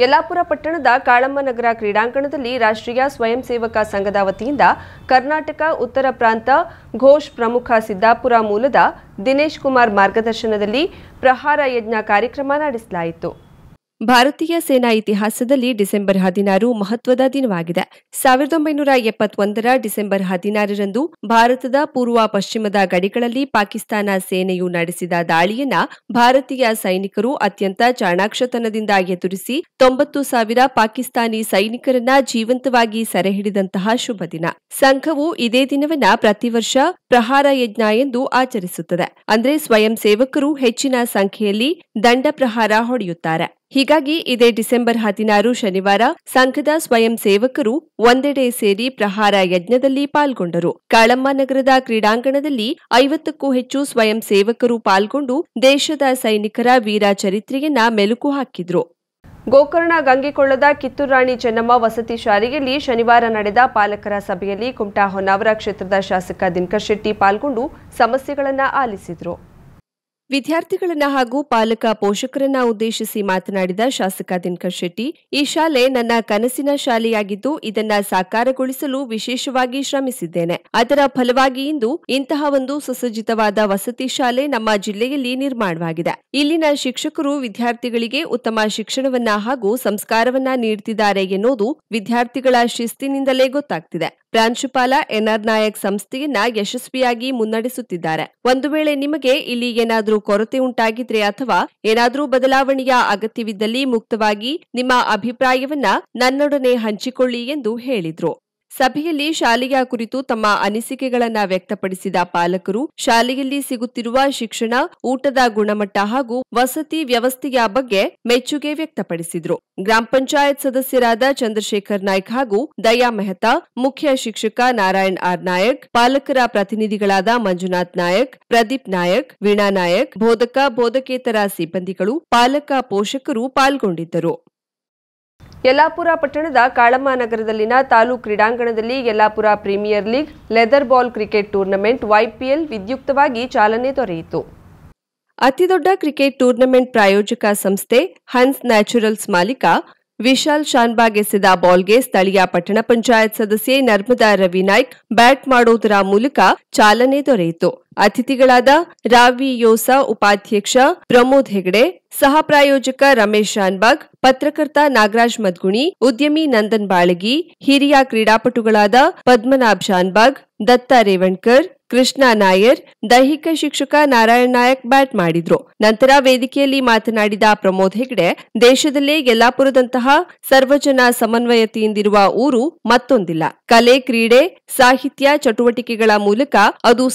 ಯಲ್ಲಾಪುರ ಪಟ್ಟಣದ ಕಾಳಮ್ಮನಗರ ಕ್ರೀಡಾಂಗಣದಲ್ಲಿ ರಾಷ್ಟ್ರೀಯ ಸ್ವಯಂ ಸೇವಕ ಸಂಘದ ವತಿಯಿಂದ ಕರ್ನಾಟಕ ಉತ್ತರ ಪ್ರಾಂತ ಘೋಷ್ ಪ್ರಮುಖ ಸಿದ್ದಾಪುರ ಮೂಲದ ದಿನೇಶ್ ಕುಮಾರ್ ಮಾರ್ಗದರ್ಶನದಲ್ಲಿ ಪ್ರಹಾರ ಯಜ್ಞ ಕಾರ್ಯಕ್ರಮ ನಡೆಸಲಾಯಿತು. ಭಾರತೀಯ ಸೇನಾ ಇತಿಹಾಸದಲ್ಲಿ ಡಿಸೆಂಬರ್ ಹದಿನಾರು ಮಹತ್ವದ ದಿನವಾಗಿದೆ. ಸಾವಿರದ ಒಂಬೈನೂರ ಎಪ್ಪತ್ತೊಂದರ ಡಿಸೆಂಬರ್ ಹದಿನಾರರಂದು ಭಾರತದ ಪೂರ್ವ ಪಶ್ಚಿಮದ ಗಡಿಗಳಲ್ಲಿ ಪಾಕಿಸ್ತಾನ ಸೇನೆಯು ನಡೆಸಿದ ದಾಳಿಯನ್ನ ಭಾರತೀಯ ಸೈನಿಕರು ಅತ್ಯಂತ ಚಾಣಾಕ್ಷತನದಿಂದ ಎದುರಿಸಿ ತೊಂಬತ್ತು ಸಾವಿರ ಪಾಕಿಸ್ತಾನಿ ಸೈನಿಕರನ್ನ ಜೀವಂತವಾಗಿ ಸೆರೆ ಹಿಡಿದಂತಹ ಶುಭ ದಿನ. ಸಂಘವು ಇದೇ ದಿನವನ್ನ ಪ್ರತಿ ವರ್ಷ ಪ್ರಹಾರ ಯಜ್ಞ ಎಂದು ಆಚರಿಸುತ್ತದೆ. ಅಂದ್ರೆ ಸ್ವಯಂ ಸೇವಕರು ಹೆಚ್ಚಿನ ಸಂಖ್ಯೆಯಲ್ಲಿ ದಂಡ ಪ್ರಹಾರ ಹೊಡೆಯುತ್ತಾರೆ. ಹೀಗಾಗಿ ಇದೇ ಡಿಸೆಂಬರ್ ಹದಿನಾರು ಶನಿವಾರ ಸಂಘದ ಸ್ವಯಂ ಸೇವಕರು ಒಂದೆಡೆ ಸೇರಿ ಪ್ರಹಾರ ಯಜ್ಞದಲ್ಲಿ ಪಾಲ್ಗೊಂಡರು. ಕಾಳಮ್ಮ ನಗರದ ಕ್ರೀಡಾಂಗಣದಲ್ಲಿ ಐವತ್ತಕ್ಕೂ ಹೆಚ್ಚು ಸ್ವಯಂ ಸೇವಕರು ಪಾಲ್ಗೊಂಡು ದೇಶದ ಸೈನಿಕರ ವೀರ ಚರಿತ್ರೆಯನ್ನ ಮೆಲುಕು ಹಾಕಿದ್ರು. ಗೋಕರ್ಣ ಗಂಗಿಕೊಳ್ಳದ ಕಿತ್ತೂರು ರಾಣಿ ಚೆನ್ನಮ್ಮ ವಸತಿ ಶಾಲೆಯಲ್ಲಿ ಶನಿವಾರ ನಡೆದ ಪಾಲಕರ ಸಭೆಯಲ್ಲಿ ಕುಮಟಾ ಹೊನ್ನಾವರ ಕ್ಷೇತ್ರದ ಶಾಸಕ ದಿನಕರ್ ಶೆಟ್ಟಿ ಪಾಲ್ಗೊಂಡು ಸಮಸ್ಯೆಗಳನ್ನು ಆಲಿಸಿದರು. ವಿದ್ಯಾರ್ಥಿಗಳನ್ನ ಹಾಗೂ ಪಾಲಕ ಪೋಷಕರನ್ನ ಉದ್ದೇಶಿಸಿ ಮಾತನಾಡಿದ ಶಾಸಕ ದಿನಕರ್ ಶೆಟ್ಟಿ, ಈ ಶಾಲೆ ನನ್ನ ಕನಸಿನ ಶಾಲೆಯಾಗಿದ್ದು ಇದನ್ನ ಸಾಕಾರಗೊಳಿಸಲು ವಿಶೇಷವಾಗಿ ಶ್ರಮಿಸಿದ್ದೇನೆ. ಅದರ ಫಲವಾಗಿ ಇಂದು ಇಂತಹ ಒಂದು ಸುಸಜ್ಜಿತವಾದ ವಸತಿ ಶಾಲೆ ನಮ್ಮ ಜಿಲ್ಲೆಯಲ್ಲಿ ನಿರ್ಮಾಣವಾಗಿದೆ. ಇಲ್ಲಿನ ಶಿಕ್ಷಕರು ವಿದ್ಯಾರ್ಥಿಗಳಿಗೆ ಉತ್ತಮ ಶಿಕ್ಷಣವನ್ನ ಹಾಗೂ ಸಂಸ್ಕಾರವನ್ನ ನೀಡುತ್ತಿದ್ದಾರೆ ಎನ್ನುವುದು ವಿದ್ಯಾರ್ಥಿಗಳ ಶಿಸ್ತಿನಿಂದಲೇ ಗೊತ್ತಾಗ್ತಿದೆ. ಪ್ರಾಂಶುಪಾಲ ಎನ್ಆರ್ ನಾಯಕ್ ಸಂಸ್ಥೆಯನ್ನ ಯಶಸ್ವಿಯಾಗಿ ಮುನ್ನಡೆಸುತ್ತಿದ್ದಾರೆ. ಒಂದು ವೇಳೆ ನಿಮಗೆ ಇಲ್ಲಿ ಏನಾದರೂ ಕೊರತೆ ಉಂಟಾಗಿದ್ರೆ ಅಥವಾ ಏನಾದರೂ ಬದಲಾವಣೆಯ ಅಗತ್ಯವಿದ್ದಲ್ಲಿ ಮುಕ್ತವಾಗಿ ನಿಮ್ಮ ಅಭಿಪ್ರಾಯವನ್ನ ನನ್ನೊಡನೆ ಹಂಚಿಕೊಳ್ಳಿ ಎಂದು ಹೇಳಿದ್ರು. ಸಭೆಯಲ್ಲಿ ಶಾಲೆಯ ಕುರಿತು ತಮ್ಮ ಅನಿಸಿಕೆಗಳನ್ನ ವ್ಯಕ್ತಪಡಿಸಿದ ಪಾಲಕರು, ಶಾಲೆಯಲ್ಲಿ ಸಿಗುತ್ತಿರುವ ಶಿಕ್ಷಣ, ಊಟದ ಗುಣಮಟ್ಟ ಹಾಗೂ ವಸತಿ ವ್ಯವಸ್ಥೆಯ ಬಗ್ಗೆ ಮೆಚ್ಚುಗೆ ವ್ಯಕ್ತಪಡಿಸಿದರು. ಗ್ರಾಮ ಪಂಚಾಯತ್ ಸದಸ್ಯರಾದ ಚಂದ್ರಶೇಖರ್ ನಾಯ್ಕ್ ಹಾಗೂ ದಯಾ ಮೆಹ್ತಾ, ಮುಖ್ಯ ಶಿಕ್ಷಕ ನಾರಾಯಣ್ ಆರ್ ನಾಯಕ್, ಪಾಲಕರ ಪ್ರತಿನಿಧಿಗಳಾದ ಮಂಜುನಾಥ್ ನಾಯಕ್, ಪ್ರದೀಪ್ ನಾಯಕ್, ವೀಣಾ ನಾಯಕ್, ಬೋಧಕ, ಬೋಧಕೇತರ ಸಿಬ್ಬಂದಿಗಳು, ಪಾಲಕ ಪೋಷಕರು ಪಾಲ್ಗೊಂಡಿದ್ದರು. ಯಲ್ಲಾಪುರ ಪಟ್ಟಣದ ಕಾಳಮ್ಮ ನಗರದಲ್ಲಿನ ತಾಲೂಕು ಕ್ರೀಡಾಂಗಣದಲ್ಲಿ Yellapur premier league leather ball cricket tournament YPL ವಿದ್ಯುಕ್ತವಾಗಿ ಚಾಲನೆ ದೊರೆಯಿತು. ಅತಿದೊಡ್ಡ ಕ್ರಿಕೆಟ್ ಟೂರ್ನಮೆಂಟ್ ಪ್ರಾಯೋಜಕ ಸಂಸ್ಥೆ ಹನ್ಸ್ ನ್ಯಾಚುರಲ್ಸ್ ಮಾಲೀಕ ವಿಶಾಲ್ ಶಾನ್ಬಾಗ್ ಎಸೆದ ಬಾಲ್ಗೆ ಸ್ಥಳೀಯ ಪಟ್ಟಣ ಪಂಚಾಯತ್ ಸದಸ್ಯೆ ನರ್ಮದಾ ರವಿ ನಾಯ್ಕ್ ಬ್ಯಾಟ್ ಮಾಡೋದರ ಮೂಲಕ ಚಾಲನೆ ದೊರೆಯಿತು. ಅತಿಥಿಗಳಾದ ರಾವಿ ಯೋಸಾ ಉಪಾಧ್ಯಕ್ಷ, ಪ್ರಮೋದ್ ಹೆಗಡೆ ಸಹ ಪ್ರಾಯೋಜಕ ರಮೇಶ್ ಶಾನ್ಬಾಗ್, ಪತ್ರಕರ್ತ ನಾಗರಾಜ್ ಮದ್ಗುಣಿ, ಉದ್ಯಮಿ ನಂದನ್ ಬಾಳಗಿ, ಹಿರಿಯ ಕ್ರೀಡಾಪಟುಗಳಾದ ಪದ್ಮನಾಭ್ ಶಾನ್ಬಾಗ್, ದತ್ತ ರೇವಣ್ಕರ್, ಕೃಷ್ಣ ನಾಯರ್, ದೈಹಿಕ ಶಿಕ್ಷಕ ನಾರಾಯಣ್ ನಾಯಕ್ ಬ್ಯಾಟ್ ಮಾಡಿದ್ರು. ನಂತರ ವೇದಿಕೆಯಲ್ಲಿ ಮಾತನಾಡಿದ ಪ್ರಮೋದ್ ಹೆಗ್ಡೆ, ದೇಶದಲ್ಲೇ ಯಲ್ಲಾಪುರದಂತಹ ಸರ್ವಜನ ಸಮನ್ವಯತೆಯಿಂದಿರುವ ಊರು ಮತ್ತೊಂದಿಲ್ಲ. ಕಲೆ, ಕ್ರೀಡೆ, ಸಾಹಿತ್ಯ ಚಟುವಟಿಕೆಗಳ ಮೂಲಕ ಅದು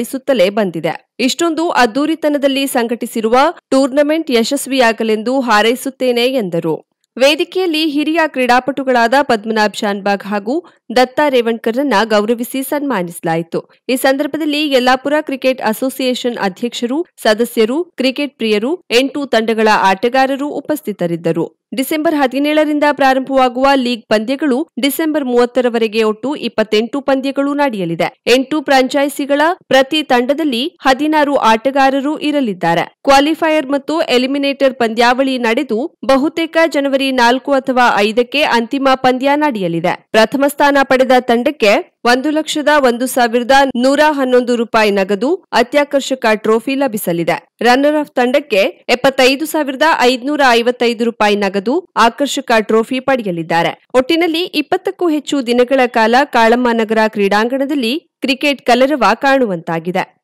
ಸಾಬೀತುಪಡಿಸುತ್ತಲೇ ಬಂದಿದೆ. ಇಷ್ಟೊಂದು ಅದ್ದೂರಿತನದಲ್ಲಿ ಸಂಘಟಿಸಿರುವ ಟೂರ್ನಮೆಂಟ್ ಯಶಸ್ವಿಯಾಗಲೆಂದು ಹಾರೈಸುತ್ತೇನೆ ಎಂದರು. ವೇದಿಕೆಯಲ್ಲಿ ಹಿರಿಯ ಕ್ರೀಡಾಪಟುಗಳಾದ ಪದ್ಮನಾಭ್ ಶಾನ್ಬಾಗ್ ಹಾಗೂ ದತ್ತಾ ರೇವಣ್ಕರ್ರನ್ನ ಗೌರವಿಸಿ ಸನ್ಮಾನಿಸಲಾಯಿತು. ಈ ಸಂದರ್ಭದಲ್ಲಿ ಯಲ್ಲಾಪುರ ಕ್ರಿಕೆಟ್ ಅಸೋಸಿಯೇಷನ್ ಅಧ್ಯಕ್ಷರು, ಸದಸ್ಯರು, ಕ್ರಿಕೆಟ್ ಪ್ರಿಯರು, ಎಂಟು ತಂಡಗಳ ಆಟಗಾರರು ಉಪಸ್ಥಿತರಿದ್ದರು. ಡಿಸೆಂಬರ್ ಹದಿನೇಳರಿಂದ ಪ್ರಾರಂಭವಾಗುವ ಲೀಗ್ ಪಂದ್ಯಗಳು ಡಿಸೆಂಬರ್ ಮೂವತ್ತರವರೆಗೆ ಒಟ್ಟು ಇಪ್ಪತ್ತೆಂಟು ಪಂದ್ಯಗಳು ನಡೆಯಲಿದೆ. ಎಂಟು ಫ್ರಾಂಚೈಸಿಗಳ ಪ್ರತಿ ತಂಡದಲ್ಲಿ ಹದಿನಾರು ಆಟಗಾರರು ಇರಲಿದ್ದಾರೆ. ಕ್ವಾಲಿಫೈಯರ್ ಮತ್ತು ಎಲಿಮಿನೇಟರ್ ಪಂದ್ಯಾವಳಿ ನಡೆದು ಬಹುತೇಕ ಜನವರಿ ನಾಲ್ಕು ಅಥವಾ ಐದಕ್ಕೆ ಅಂತಿಮ ಪಂದ್ಯ ನಡೆಯಲಿದೆ. ಪ್ರಥಮ ಸ್ಥಾನ ಪಡೆದ ತಂಡಕ್ಕೆ ಒಂದು ಲಕ್ಷದ ಒಂದು ಸಾವಿರದ ನೂರ ಹನ್ನೊಂದು ರೂಪಾಯಿ ನಗದು ಅತ್ಯಾಕರ್ಷಕ ಟ್ರೋಫಿ ಲಭಿಸಲಿದೆ. ರನ್ನರ್ ಆಫ್ ತಂಡಕ್ಕೆ ಎಪ್ಪತ್ತೈದು ಸಾವಿರದ ಐದುನೂರ ಐವತ್ತೈದು ರೂಪಾಯಿ ನಗದು ಆಕರ್ಷಕ ಟ್ರೋಫಿ ಪಡೆಯಲಿದ್ದಾರೆ. ಒಟ್ಟಿನಲ್ಲಿ ಇಪ್ಪತ್ತಕ್ಕೂ ಹೆಚ್ಚು ದಿನಗಳ ಕಾಲ ಕಾಳಮ್ಮ ನಗರ ಕ್ರೀಡಾಂಗಣದಲ್ಲಿ ಕ್ರಿಕೆಟ್ ಕಲರವ ಕಾಣುವಂತಾಗಿದೆ.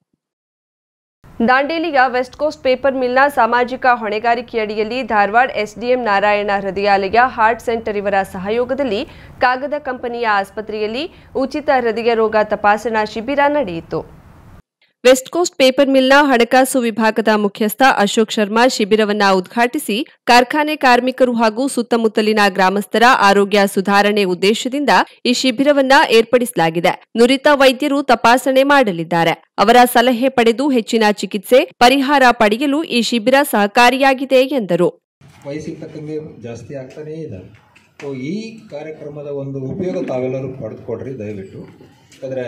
ದಾಂಡೇಲಿಯ ವೆಸ್ಟ್ ಕೋಸ್ಟ್ ಪೇಪರ್ ಮಿಲ್ನ ಸಾಮಾಜಿಕ ಹೊಣೆಗಾರಿಕೆಯಡಿಯಲ್ಲಿ Dharwad SDM Narayana Hrudayalaya heart centre ಇವರ ಸಹಯೋಗದಲ್ಲಿ ಕಾಗದ ಕಂಪನಿಯ ಆಸ್ಪತ್ರೆಯಲ್ಲಿ ಉಚಿತ ಹೃದಯ ರೋಗ ತಪಾಸಣಾ ಶಿಬಿರ ನಡೆಯಿತು. ವೆಸ್ಟ್ ಕೋಸ್ಟ್ ಪೇಪರ್ ಮಿಲ್ನ ಹಣಕಾಸು ವಿಭಾಗದ ಮುಖ್ಯಸ್ಥ ಅಶೋಕ್ ಶರ್ಮಾ ಶಿಬಿರವನ್ನ ಉದ್ಘಾಟಿಸಿ ಕಾರ್ಖಾನೆ ಕಾರ್ಮಿಕರು ಹಾಗೂ ಸುತ್ತಮುತ್ತಲಿನ ಗ್ರಾಮಸ್ಥರ ಆರೋಗ್ಯ ಸುಧಾರಣೆ ಉದ್ದೇಶದಿಂದ ಈ ಶಿಬಿರವನ್ನ ಏರ್ಪಡಿಸಲಾಗಿದೆ. ನುರಿತ ವೈದ್ಯರು ತಪಾಸಣೆ ಮಾಡಲಿದ್ದಾರೆ. ಅವರ ಸಲಹೆ ಪಡೆದು ಹೆಚ್ಚಿನ ಚಿಕಿತ್ಸೆ, ಪರಿಹಾರ ಪಡೆಯಲು ಈ ಶಿಬಿರ ಸಹಕಾರಿಯಾಗಿದೆ ಎಂದರು. ಸೊ ಈ ಕಾರ್ಯಕ್ರಮದ ಒಂದು ಉಪಯೋಗ ತಾವೆಲ್ಲರೂ ಪಡೆದುಕೊಡ್ರಿ ದಯವಿಟ್ಟು. ಯಾಕಂದರೆ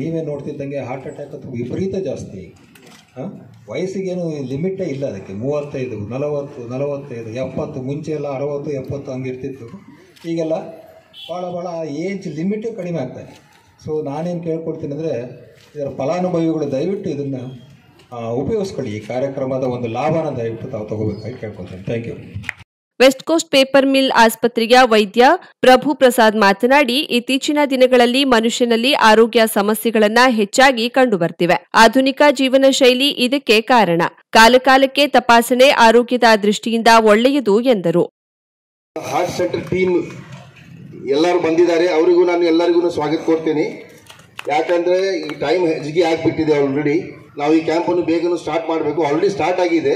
ನೀವೇ ನೋಡ್ತಿದ್ದಂಗೆ ಹಾರ್ಟ್ ಅಟ್ಯಾಕ್ ಅಥವಾ ವಿಪರೀತ ಜಾಸ್ತಿ. ಹಾಂ? ವಯಸ್ಸಿಗೇನು ಲಿಮಿಟೇ ಇಲ್ಲ ಅದಕ್ಕೆ. ಮೂವತ್ತೈದು, ನಲವತ್ತು, ನಲವತ್ತೈದು, ಎಪ್ಪತ್ತು, ಮುಂಚೆ ಎಲ್ಲ ಅರವತ್ತು, ಎಪ್ಪತ್ತು ಹಂಗಿರ್ತಿತ್ತು. ಈಗೆಲ್ಲ ಭಾಳ ಭಾಳ ಏಜ್ ಲಿಮಿಟೇ ಕಡಿಮೆ ಆಗ್ತಾಯಿದೆ ಸೊ ನಾನೇನು ಕೇಳ್ಕೊಡ್ತೀನಿ ಅಂದರೆ, ಇದರ ಫಲಾನುಭವಿಗಳು ದಯವಿಟ್ಟು ಇದನ್ನು ಉಪಯೋಗಿಸ್ಕೊಳ್ಳಿ. ಈ ಕಾರ್ಯಕ್ರಮದ ಒಂದು ಲಾಭನ ದಯವಿಟ್ಟು ತಾವು ತಗೋಬೇಕಾಗಿ ಕೇಳ್ಕೊಳ್ತೀನಿ. Thank you West Coast Paper Mill ಆಸ್ಪತ್ರೆಯ ವೈದ್ಯ ಪ್ರಭು ಪ್ರಸಾದ್ ಮಾತನಾಡಿ, ಇತ್ತೀಚಿನ ದಿನಗಳಲ್ಲಿ ಮನುಷ್ಯನಲ್ಲಿ ಆರೋಗ್ಯ ಸಮಸ್ಯೆಗಳನ್ನ ಹೆಚ್ಚಾಗಿ ಕಂಡುಬರ್ತಿವೆ. ಆಧುನಿಕ ಜೀವನ ಶೈಲಿ ಇದಕ್ಕೆ ಕಾರಣ. ಕಾಲಕಾಲಕ್ಕೆ ತಪಾಸಣೆ ಆರೋಗ್ಯದ ದೃಷ್ಟಿಯಿಂದ ಒಳ್ಳೆಯದು ಎಂದರು. ಹಾರ್ಟ್ ಸೆಂಟರ್ ಟೀಮ್ ಎಲ್ಲರೂ ಬಂದಿದ್ದಾರೆ. ಅವರಿಗೂ ನಾನು ಎಲ್ಲರಿಗೂ ಸ್ವಾಗತ ಕೊಡ್ತೀನಿ. ಯಾಕಂದರೆ ಈ ಟೈಮ್ ಹೆಚ್ಚಿಗೆ ಆಗಿಬಿಟ್ಟಿದೆ ಆಲ್ರೆಡಿ ನಾವು ಈ ಕ್ಯಾಂಪನ್ನು ಬೇಗನೆ ಸ್ಟಾರ್ಟ್ ಮಾಡಬೇಕು. ಆಲ್ರೆಡಿ ಸ್ಟಾರ್ಟ್ ಆಗಿದೆ.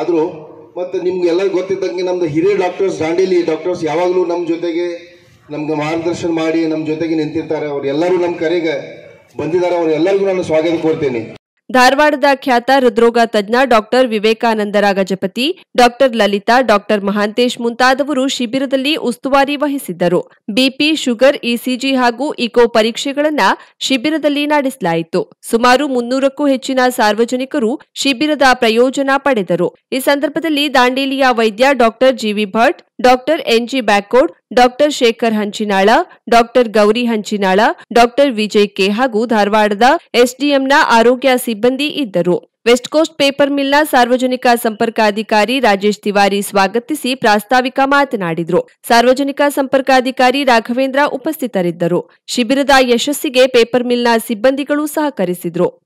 ಆದರೂ ಮತ್ತು ನಿಮ್ಗೆ ಎಲ್ಲರಿಗೂ ಗೊತ್ತಿದ್ದಂಗೆ ನಮ್ಮದು ಹಿರಿಯ ಡಾಕ್ಟರ್ಸ್, ದಾಂಡೇಲಿ ಡಾಕ್ಟರ್ಸ್ ಯಾವಾಗಲೂ ನಮ್ಮ ಜೊತೆಗೆ ನಮ್ಗೆ ಮಾರ್ಗದರ್ಶನ ಮಾಡಿ ನಮ್ಮ ಜೊತೆಗೆ ನಿಂತಿರ್ತಾರೆ. ಅವ್ರು ಎಲ್ಲರೂ ನಮ್ಮ ಕರೆಗೆ ಬಂದಿದ್ದಾರೆ. ಅವ್ರು ಎಲ್ಲರಿಗೂ ನಾನು ಸ್ವಾಗತ ಕೊಡ್ತೀನಿ ಧಾರವಾಡದ ಖ್ಯಾತ ಹೃದ್ರೋಗ ತಜ್ಞ ಡಾಕ್ಟರ್ ವಿವೇಕಾನಂದರ ಗಜಪತಿ, ಡಾಕ್ಟರ್ ಲಲಿತಾ, ಡಾಕ್ಟರ್ ಮಹಾಂತೇಶ್ ಮುಂತಾದವರು ಶಿಬಿರದಲ್ಲಿ ಉಸ್ತುವಾರಿ ವಹಿಸಿದ್ದರು. ಬಿಪಿ, ಶುಗರ್, ಇಸಿಜಿ ಹಾಗೂ ಇಕೋ ಪರೀಕ್ಷೆಗಳನ್ನ ಶಿಬಿರದಲ್ಲಿ ನಡೆಸಲಾಯಿತು. ಸುಮಾರು ಮುನ್ನೂರಕ್ಕೂ ಹೆಚ್ಚಿನ ಸಾರ್ವಜನಿಕರು ಶಿಬಿರದ ಪ್ರಯೋಜನ ಪಡೆದರು. ಈ ಸಂದರ್ಭದಲ್ಲಿ ದಾಂಡೇಲಿಯ ವೈದ್ಯ doctor G V Bhat doctor N G Byakod doctor Shekhar Hanchinal, doctor Gowri Hanchinal, doctor Vijay K ಹಾಗೂ ಧಾರವಾಡದ ಎಸ್ಡಿಎಂನ ಆರೋಗ್ಯ ಸಿಬ್ಬಂದಿ ಇದ್ದರು. ವೆಸ್ಟ್ ಕೋಸ್ಟ್ ಪೇಪರ್ ಮಿಲ್ನ ಸಾರ್ವಜನಿಕ ಸಂಪರ್ಕಾಧಿಕಾರಿ ರಾಜೇಶ್ ತಿವಾರಿ ಸ್ವಾಗತಿಸಿ ಪ್ರಾಸ್ತಾವಿಕ ಮಾತನಾಡಿದರು. ಸಾರ್ವಜನಿಕ ಸಂಪರ್ಕಾಧಿಕಾರಿ ರಾಘವೇಂದ್ರ ಉಪಸ್ಥಿತರಿದ್ದರು. ಶಿಬಿರದ ಯಶಸ್ಸಿಗೆ ಪೇಪರ್ ಮಿಲ್ನ ಸಿಬ್ಬಂದಿಗಳು ಸಹಕರಿಸಿದರು.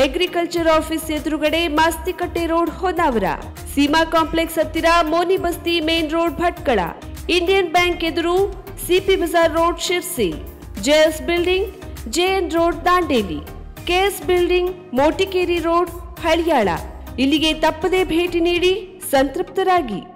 Agriculture office ಎದುರುಗಡೆ ಮಾಸ್ತಿಕಟ್ಟೆ ರೋಡ್ ಹೊನ್ನಾವರ. ಸೀಮಾ ಕಾಂಪ್ಲೆಕ್ಸ್ ಹತ್ತಿರ Moni Basti main road Bhatkal. Indian Bank ಎದುರು C P Bazaar road Sirsi. J S building J N road Dandeli. K S building Motikeri road Haliyal. ಇಲ್ಲಿಗೆ ತಪ್ಪದೇ ಭೇಟಿ ನೀಡಿ ಸಂತೃಪ್ತರಾಗಿ.